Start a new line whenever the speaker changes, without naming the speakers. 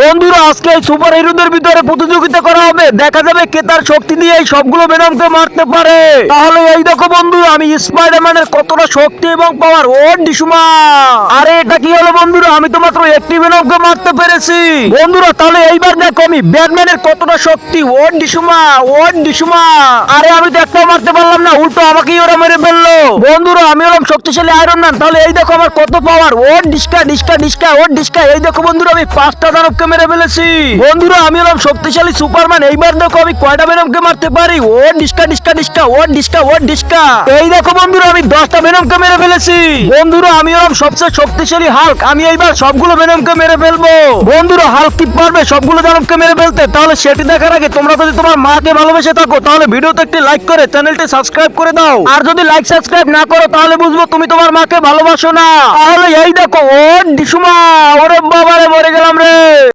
বন্ধুরা, আজকে এই সুপার হিরোদের ভিতরে প্রতিযোগিতা করা হবে। দেখা যাবে কে তার শক্তি দিয়ে এই সবগুলো বেনমকে মারতে পারে। তাহলে এই দেখো বন্ধু, আমি স্পাইডারম্যানের কতটা শক্তি এবং পাওয়ার ও, ডিসুমা! আরে, এটা কি হলো বন্ধুরা? আমি তো মাত্র একটি বেনমকে মারতে পেরেছি। বন্ধুরা, তাহলে এইবার দেখো আমি ব্যাটম্যানের কতটা শক্তি? ও, ডিসুমা! ও, ডিসুমা! আরে, আমি তো একটাও মারতে পারলাম না, উল্টো। আমাকেই ওরা মেরে ফেলল। বন্ধুরা, আমি হলাম শক্তিশালী আয়রন ম্যান তাহলে এই দেখো আমার কত পাওয়ার ও ডিসকা ডিসকা ডিসকা ও ডিসকা এই দেখো বন্ধুরা, আমি পাঁচটা দানবকে মেরে ফেলেছি। বন্ধুরা, আমি হলাম শক্তিশালী সুপারম্যান এইবার দেখো আমি কয়টা বেনমকে মারতে পারি। ও ডিসকা ডিসকা ডিসকা ও ডিসকা ও ডিসকা এই দেখো বন্ধুরা, আমি দশটা বেনমকে মেরে ফেলেছি। বন্ধুরা, আমি হলাম সবচেয়ে শক্তিশালী হাল্ক আমি এইবার সবগুলো বেনমকে মেরে ফেলব। বন্ধুরা হাল্ক কি পারবে সবগুলো দানবকে মেরে ফেলতে? তাহলে সেটি দেখার আগে তোমরা যদি তোমার মাকে ভালোবেসে থাকো, তাহলে ভিডিওতে একটি লাইক করে চ্যানেলটি সাবস্ক্রাইব করে দাও। আর যদি লাইক সাবস্ক্রাইব না করো, তাহলে বুঝব তুমি তোমার মাকে ভালোবাসো না। তাহলে এই দেখো ও ডিসুমা, ওরে